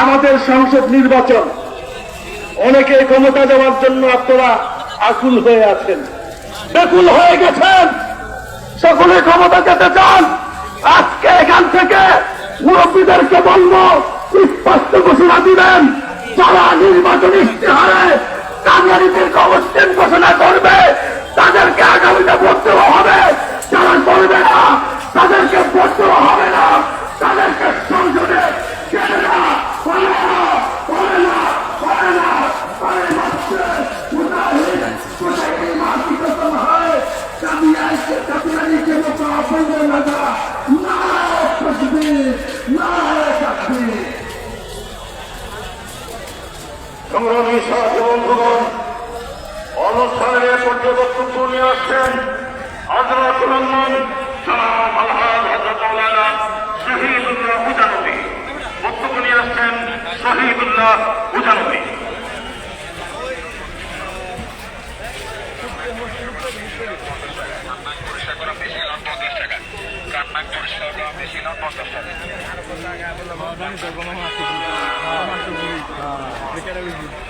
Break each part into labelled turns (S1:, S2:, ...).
S1: আমাদের সংসদ নির্বাচন অনেকে ক্ষমতা দেওয়ার জন্য আপনারা আকুল হয়ে আছেন বেকুল হয়ে গেছেন সকলে ক্ষমতা যেতে চান আজকে এখান থেকে মুরব্বীদেরকে বলব, স্পষ্ট ঘোষণা দিবেন। যারা নির্বাচন ইশতেহারে কামিয়ারিদেরকে অবস্থান ঘোষণা করবে তাদেরকে আগামীতে ভোট হবে যারা করবে না তাদেরকে ভোট হবে না তাদেরকে সংসদে হয় না সংগ্রামী সাথী বন্ধুগণ অনুষ্ঠানের পর্যবেক্ষক নিয়ে আসছেন হজরত রহমান সালাম আলহাজ হজরত মৌলানা শহীদুল্লাহ হুজানবী বক্তব্য নিয়ে আসছেন শহীদুল্লাহ হুজানবী ডক্টর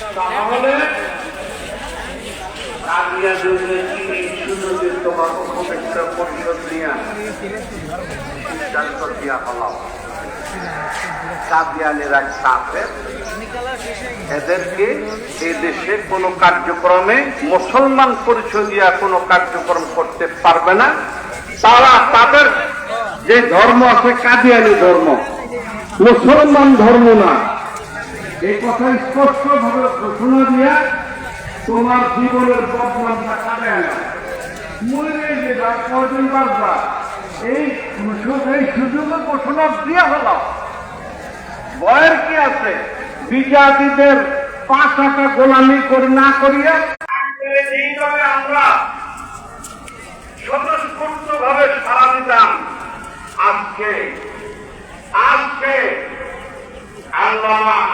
S1: তাহলে এদেরকে এই দেশে কোনো কার্যক্রমে মুসলমান পরিচয় দিয়া কোনো কার্যক্রম করতে পারবে না। তারা তাদের যে ধর্ম আছে কাদিয়ানি ধর্ম, মুসলমান ধর্ম না। এই কথা স্পষ্ট ভাবে ঘোষণা দিয়া তোমার জীবনের বদনামটা কাটে না এই এই ঘোষণা দিয়া হলো। ভয়ের কি আছে? বিজাতিদের পাঁচ টাকা গোলামি করে না করিয়া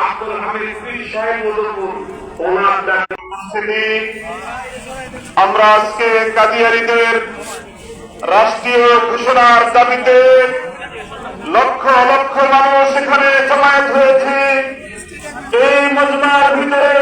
S1: আব্দুল হামিদ পীর সাহেব মধুপুর ওনার ডাকে আমরা আজকে কাদিয়ারিদের রাষ্ট্রীয় ঘোষণার দাবিতে লক্ষ লক্ষ মানুষ এখানে জমায়েত হয়েছে। এই মজমার ভিতরে